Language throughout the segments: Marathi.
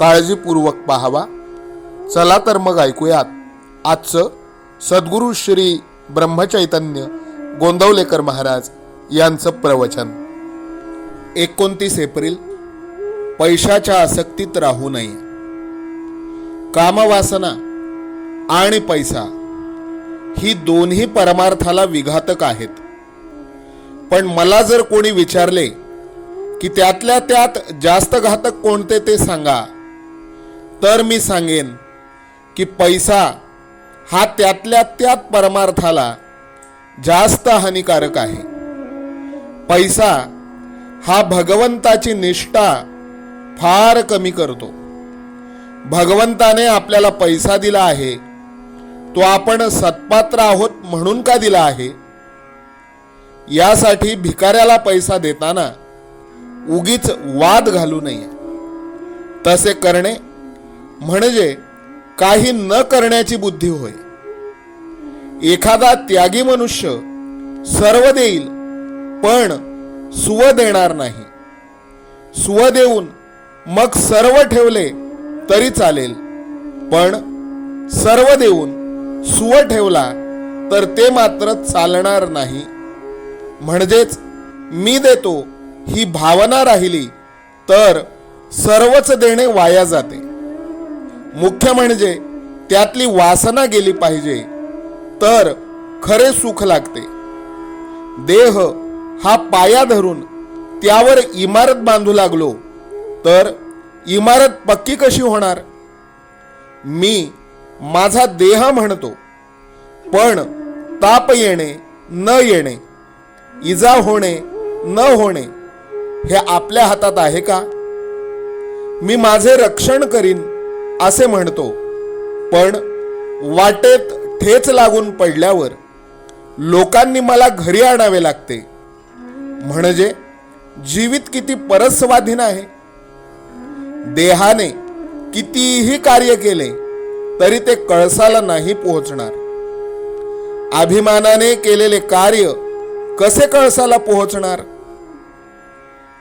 काळजीपूर्वक पाहावा. चला तर मग ऐकूयात. आजचं सद्गुरू श्री ब्रह्मचैतन्य गोंदवलेकर महाराज यांचं प्रवचन. एकोणतीस एप्रिल पैशाच्या आसक्तीत राहू नये. कामवासना आणि पैसा ही दोन्ही परमार्थाला विघातक आहेत. पण मला जर कोणी विचारले की त्यातल्या त्यात जास्त घातक कोणते ते सांगा. तर मी सांगेन की पैसा हा त्यातल्या त्यात परमार्थाला जास्त हानिकारक आहे. पैसा हा भगवंताची निष्ठा फार कमी करतो. भगवंताने आपल्याला पैसा दिला आहे तो आपण सत्पात्र आहोत म्हणून का दिला आहे? यासाठी भिकाऱ्याला पैसा देताना उगीच वाद घालू नये. तसे करणे म्हणजे काही न करण्याची बुद्धी होय. एखादा त्यागी मनुष्य सर्व देईल पण सुव देणार नाही. सुव देऊन मग सर्व ठेवले तरी चालेल पण सर्व देऊन सुव ठेवला तर ते मात्र चालणार नाही. म्हणजेच मी देतो ही भावना राहिली तर सर्वच देणे वाया जाते. मुख्य म्हणजे त्यातली वासना गेली पाहिजे तर खरे सुख लागते. देह हा पाया धरून त्यावर इमारत बांधू लागलो तर इमारत पक्की कशी होणार? मी माझा देह म्हणतो पण ताप येणे न येणे इजा होणे न होणे हे आपल्या हातात आहे का? मी माझे रक्षण करीन असे म्हणतो पण वाटेत ठेच लागून पडल्यावर लोकांनी मला घरी आणावे लागते. म्हणजे जीवित किती परस्वाधीन आहे. देहाने कितीही कार्य केले तरी ते कळसाला नाही पोहोचणार. अभिमानाने केलेले कार्य कसे कळसाला पोहोचणार?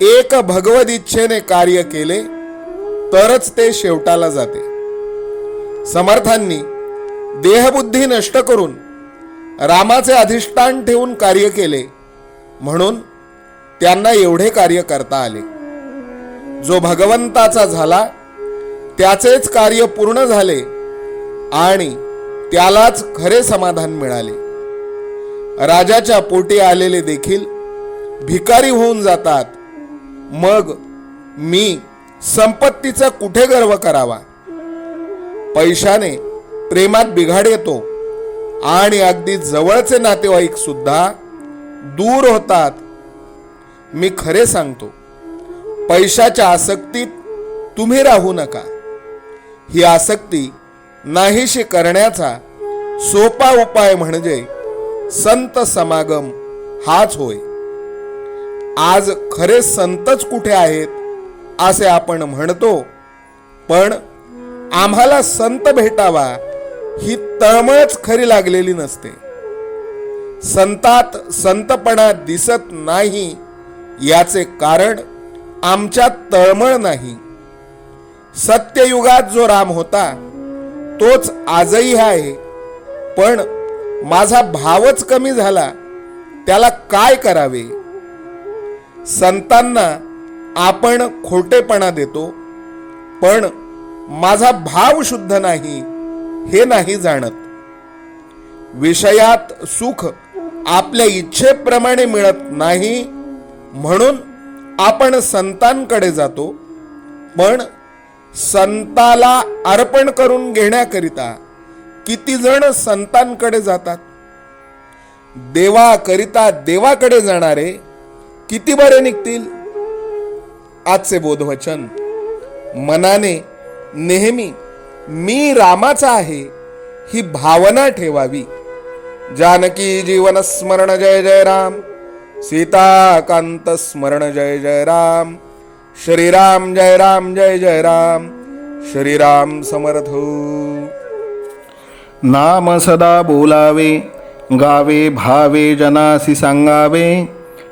एक भगवद इच्छेने कार्य केले तरच ते शेवटाला जाते. समर्थांनी देहबुद्धी नष्ट करून रामाचे अधिष्ठान ठेवून कार्य केले म्हणून त्यांना एवढे कार्य करता आले. जो भगवंताचा झाला त्याचेच कार्य पूर्ण झाले आणि त्यालाच खरे समाधान मिळाले. राजाच्या पोटी आलेले देखील भिकारी होऊन जातात. मग मी संपत्तीचा कुठे गर्व करावा? पैशाने प्रेमात बिघाड येतो आणि अगदी जवळचे नातेवाईक सुद्धा दूर होतात. मी खरे सांगतो पैशाच्या आसक्तीत तुम्ही राहू नका. ही आसक्ती नाहीशी करण्याचा सोपा उपाय म्हणजे संत समागम हाच होय. आज खरे संतच कुठे आहेत? असे आपण म्हणतो. पण आम्हाला संत भेटावा ही तळमळच खरी लागलेली नसते. संतात संतपणा दिसत नाही याचे कारण आमच्यात तळमळ नाही. सत्ययुगात जो राम होता तोच आजही आहे. पण माझा भावच कमी झाला त्याला काय करावे? संतांना आपण खोटेपणा देतो पण माझा भाव शुद्ध नाही हे नाही जाणत. विषयात सुख आपल्या इच्छेप्रमाणे मिळत नाही म्हणून आपण संतांकडे जातो पण संताला अर्पण करून घेण्याकरिता किती जण संतांकडे जातात? देवाकरिता देवाकडे जाणारे किती बरे निघतील? आजचे बोधवचन. मनाने नेहमी मी रामाचा आहे ही भावना ठेवावी. जानकी जीवन स्मरण जय जय राम. सीताकांत स्मरण जय जय राम. श्रीराम जय राम जय जय राम. श्रीराम समर्थ हो. नाम सदा बोलावे गावे भावे जनासी सांगावे.